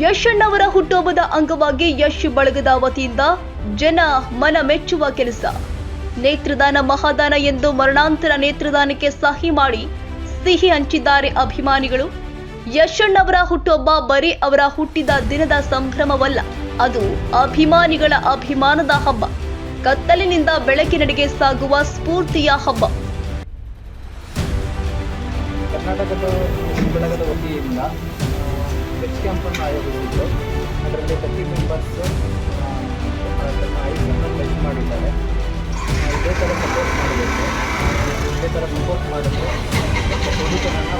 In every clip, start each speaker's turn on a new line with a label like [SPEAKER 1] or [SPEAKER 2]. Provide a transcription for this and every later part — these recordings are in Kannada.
[SPEAKER 1] ಯಶಣ್ಣವರ ಹುಟ್ಟುಹಬ್ಬದ ಅಂಗವಾಗಿ ಯಶ್ ಬಳಗದ ವತಿಯಿಂದ ಜನ ಮನ ಮೆಚ್ಚುವ ಕೆಲಸ. ನೇತ್ರದಾನ ಮಹಾದಾನ ಎಂದು ಮರಣಾಂತರ ನೇತ್ರದಾನಕ್ಕೆ ಸಹಿ ಮಾಡಿ ಸಿಹಿ ಹಂಚಿದ್ದಾರೆ ಅಭಿಮಾನಿಗಳು. ಯಶಣ್ಣವರ ಹುಟ್ಟುಹಬ್ಬ ಬರೀ ಅವರ ಹುಟ್ಟಿದ ದಿನದ ಸಂಭ್ರಮವಲ್ಲ, ಅದು ಅಭಿಮಾನಿಗಳ ಅಭಿಮಾನದ ಹಬ್ಬ. ಕತ್ತಲಿನಿಂದ ಬೆಳಕಿನಡೆಗೆ ಸಾಗುವ ಸ್ಫೂರ್ತಿಯ ಹಬ್ಬ.
[SPEAKER 2] ಕರ್ನಾಟಕದ ಬೆಳಗದ ವತಿಯಿಂದ ಟೆಸ್ಟ್ ಕ್ಯಾಂಪನ್ನು ಆಯೋಜಿಸಿದ್ದು ಅದರಲ್ಲಿ ತರ್ಟಿ ಮೆಂಬರ್ಸ್ ತಮ್ಮ ಐಸನ್ನು ಟೆಸ್ಟ್ ಮಾಡಿದ್ದಾರೆ ಆ, ಇದೇ ಥರ ಸಪೋರ್ಟ್ ಮಾಡಬೇಕು ಇದೇ ಥರ ಸಪೋರ್ಟ್ ಮಾಡಿದ್ರೆ ಸೊಲ್ಯೂಷನನ್ನು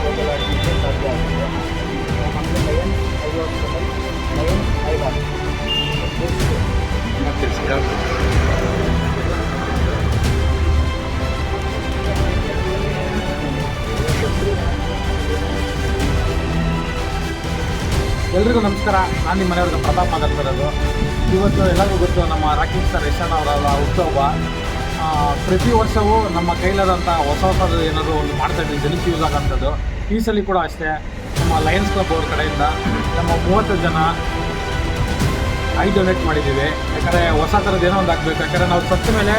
[SPEAKER 3] ಎಲ್ರಿಗೂ ನಮಸ್ಕಾರ. ನಾನು ನಿಮ್ಮ ಮನೆಯವ್ರಿಗೆ ಪ್ರತಾಪ್ ಮಾತಾಡ್ತಿರೋದು ಇವತ್ತು ಎಲ್ಲರಿಗೂ ಗೊತ್ತು, ನಮ್ಮ ರಾಕಿಂಗ್ ಸ್ಟಾರ್ ಯಶಾನ್ ಅವರ ಉತ್ಸವ ಪ್ರತಿ ವರ್ಷವೂ ನಮ್ಮ ಕೈಲಾದಂಥ ಹೊಸ ಹೊಸದು ಏನಾದರೂ ಒಂದು ಮಾಡ್ತಾ ಇದ್ದೀವಿ, ಜನಕ್ಕೆ ಯೂಸ್ ಆಗೋಂಥದ್ದು ಈ ಸಲ ಕೂಡ ಅಷ್ಟೇ, ನಮ್ಮ ಲಯನ್ಸ್ ಕ್ಲಬ್ ಅವ್ರ ಕಡೆಯಿಂದ ನಮ್ಮ ಮೂವತ್ತು ಜನ ಐ ಡೊನೇಟ್ ಮಾಡಿದ್ದೀವಿ. ಯಾಕಂದರೆ ಹೊಸ ಥರದ್ದು ಏನೋ ಒಂದು ಆಗಬೇಕು. ಯಾಕಂದರೆ ನಾವು ಸತ್ತ ಮೇಲೆ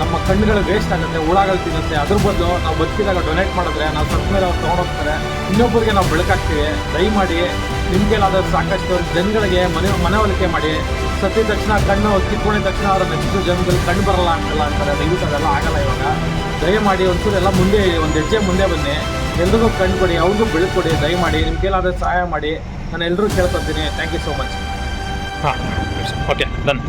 [SPEAKER 3] ನಮ್ಮ ಕಣ್ಣುಗಳು ವೇಸ್ಟ್ ಆಗುತ್ತೆ, ಹುಳಗಳು ತಿನ್ನುತ್ತೆ. ಅದ್ರ ಬದಲು ನಾವು ಬದುಕಿದಾಗ ಡೊನೇಟ್ ಮಾಡಿದ್ರೆ ನಾವು ಸತ್ತ ಮೇಲೆ ಅವ್ರು ತೊಗೊಂಡೋಗ್ತಾರೆ. ಇನ್ನೊಬ್ಬರಿಗೆ ನಾವು ಬೆಳಕಾಗ್ತೀವಿ. ದಯಮಾಡಿ ನಿಮ್ಗೆಲ್ಲಾದ್ರೂ ಸಾಕಷ್ಟು ಜನಗಳಿಗೆ ಮನೆ, ಮನವೊಲಿಕೆ ಮಾಡಿ. ಸತ್ತಿದ ತಕ್ಷಣ ಕಣ್ಣು ಕಿತ್ಕೊಂಡಿದ ತಕ್ಷಣ ಅವರ ನೆಕ್ಸ್ಟ್ ಜನಗಳಿಗೆ ಕಣ್ಣು ಬರಲ್ಲ ಅಂತಲ್ಲ ಅಂತಾರೆ. ದಯವಿಟ್ಟು ಅದೆಲ್ಲ ಆಗಲ್ಲ ಇವಾಗ. ದಯಮಾಡಿ ಒಂಚೂರು ಎಲ್ಲ ಮುಂದೆ, ಒಂದು ಹೆಜ್ಜೆ ಮುಂದೆ ಬನ್ನಿ. ಎಲ್ರಿಗೂ ಕಣ್ಣು ಕೊಡಿ, ಅವ್ರಿಗೂ ಬೆಳ್ಕೊಡಿ ದಯ ಮಾಡಿ ನಿಮ್ಗೇನಾದರೂ ಸಹಾಯ ಮಾಡಿ. ನಾನು ಎಲ್ಲರೂ ಕೇಳ್ಕೊತೀನಿ ಥ್ಯಾಂಕ್ ಯು ಸೋ ಮಚ್
[SPEAKER 4] ಹಾಂ okay done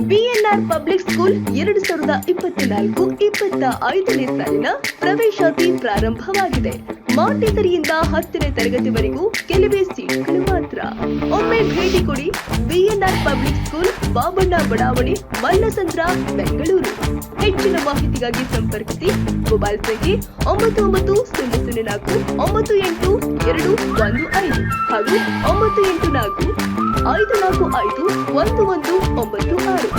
[SPEAKER 1] BNR public school ಎರಡು ಸಾವಿರದ ಇಪ್ಪತ್ನಾಲ್ಕು ಇಪ್ಪತ್ತ ಐದನೇ ಸಾಲಿನ ಪ್ರವೇಶಾತಿ ಪ್ರಾರಂಭವಾಗಿದೆ. ಮಾಂಟೇಸರಿಯಿಂದ ಹತ್ತನೇ ತರಗತಿವರೆಗೂ ಕೆಲವೇ ಸೀಟ್ಗಳು ಮಾತ್ರ. ಒಮ್ಮೆ ಭೇಟಿ ಕೊಡಿ ಬಿಎನ್ಆರ್ ಪಬ್ಲಿಕ್ ಸ್ಕೂಲ್ ಬಾಬಣ್ಣ ಬಡಾವಣೆ, ಮಲ್ಲಸಂದ್ರ, ಬೆಂಗಳೂರು. ಹೆಚ್ಚಿನ ಮಾಹಿತಿಗಾಗಿ ಸಂಪರ್ಕಿಸಿ. ಮೊಬೈಲ್ ಸಂಖ್ಯೆ ಒಂಬತ್ತು ಒಂಬತ್ತು ಸೊನ್ನೆ ನಾಲ್ಕು, ಒಂಬತ್ತು, ಎಂಟು, ಎರಡು, ಒಂದು, ಐದು. ಹಾಗೂ ಒಂಬತ್ತು, ಎಂಟು, ನಾಲ್ಕು, ಐದು ನಾಲ್ಕು, ಐದು, ಒಂದು ಒಂದು, ಒಂಬತ್ತು, ಆರು.